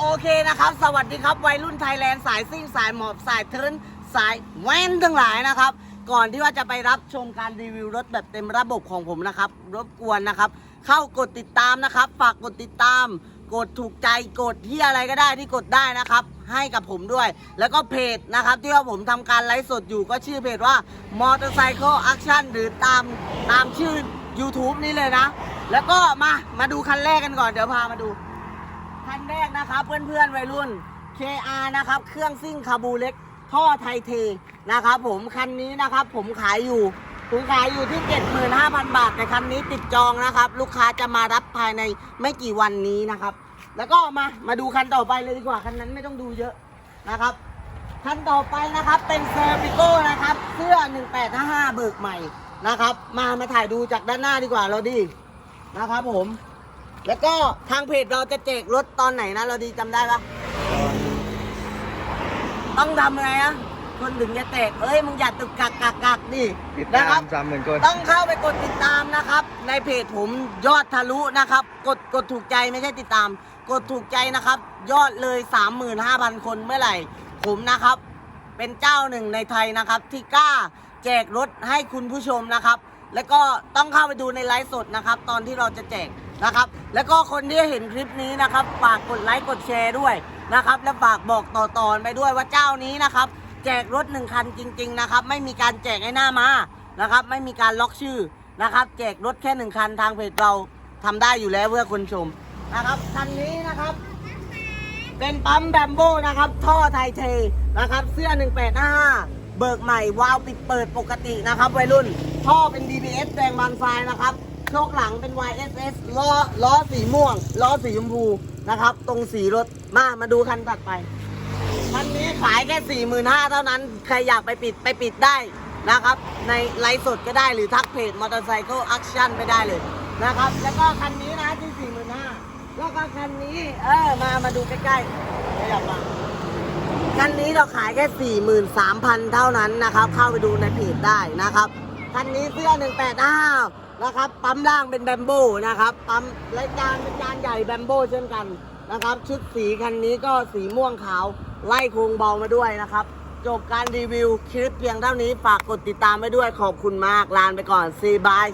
โอเคนะครับ สวัสดีครับวัยรุ่นไทยแลนด์สายซิ่งสายหมอบสายเทิร์นสายแว้นทั้งหลายนะครับ ก่อนที่ว่าจะไปรับชมการรีวิวรถแบบเต็มระบบของผมนะครับ รบกวนนะครับ เข้ากดติดตามนะครับ ฝากกดติดตาม กดถูกใจกดที่อะไรก็ได้ที่กดได้นะครับ ให้กับผมด้วย แล้วก็เพจนะครับ ที่ว่าผมทำการไลฟ์สดอยู่ก็ชื่อเพจว่า Motorcycle Action หรือตามตามชื่อ YouTube นี่เลยนะ แล้วก็มามาดูคันแรกกันก่อนเดี๋ยวพามาดู คันแรกนะครับเพื่อนๆวัยรุ่น KR นะครับเครื่องซิ่งคาบูเล็ก ท่อไทเทนะครับผมคันนี้นะครับผมขายอยู่ผมขายอยู่ที่ 75,000 บาทแต่คันนี้ติดจองนะครับ ลูกค้าจะมารับภายในไม่กี่วันนี้นะครับ แล้วก็มามาดูคันต่อไปเลยดีกว่าคันนั้นไม่ต้องดูเยอะนะครับคันต่อไปนะครับเป็นเซอร์ปิโก้นะครับเสื้อ 1855 เบิกใหม่นะครับ มามาถ่ายดูจากด้านหน้าดีกว่าเราดีนะครับผม แล้วก็ทางเพจเราจะแจกรถตอนไหนนะ เราดีจำได้ปะต้องทำไงอะคนถึงจะแจกเอ้ยมึงอย่าตึกกักกักกักดิติดนะตาครัมบ สามหมื่นคนต้องเข้าไปกดติดตามนะครับ ในเพจผมยอดทะลุนะครับ กดกดถูกใจไม่ใช่ติดตาม กดถูกใจนะครับ ยอดเลย 35,000 คนเมื่อไหร่ ผมนะครับ เป็นเจ้าหนึ่งในไทยนะครับ ที่กล้าแจกรถให้คุณผู้ชมนะครับ แล้วก็ต้องเข้าไปดูในไลฟ์สดนะครับ ตอนที่เราจะแจก นะครับ แล้วก็คนที่เห็นคลิปนี้นะครับฝากกดไลค์กดแชร์ด้วยนะครับ และฝากบอกต่อๆไปด้วยว่าเจ้านี้นะครับ แจกรถหนึ่งคันจริง ๆ นะครับ ไม่มีการแจกให้หน้ามานะครับ ไม่มีการล็อกชื่อนะครับ แจกรถแค่หนึ่งคันทางเพจเราทำได้อยู่แล้วเพื่อคนชมนะครับคันนี้นะครับ เป็นปั๊มแบมโบนะครับ ท่อไทเทนะครับ เสื้อ 1855 เบิกใหม่วาล์วปิดเปิดปกตินะครับวัยรุ่น ท่อเป็น DBS แดงบางทรายนะครับ โชคหลังเป็น YSS ล้อล้อสีม่วง ล้อสีชมพูนะครับ ตรงสีรถมามาดูคันถัดไปคันนี้ขายแค่ 45,000เท่านั้น ใครอยากไปปิดไปปิดได้นะครับ ในไลฟ์สดก็ได้หรือทักเพจ Motorcycle Action ไปได้เลยนะครับ แล้วก็คันนี้นะที่ 45,000แล้วก็คันนี้เออมามาดูใกล้ๆขยับมาคันนี้เราขายแค่ 43,000 เท่านั้นนะครับ เข้าไปดูในเพจได้นะครับ คันนี้เสื้อ 185 นะครับ ปั๊มล่างเป็นแบมโบนะครับ ปั๊มและจานเป็นจานใหญ่แบมโบเช่นกันนะครับ ชุดสีคันนี้ก็สีม่วงขาว ไล่โครงเบามาด้วยนะครับ จบการรีวิวคลิปเพียงเท่านี้ ฝากกดติดตามไว้ด้วย ขอบคุณมาก ลานไปก่อนซีบาย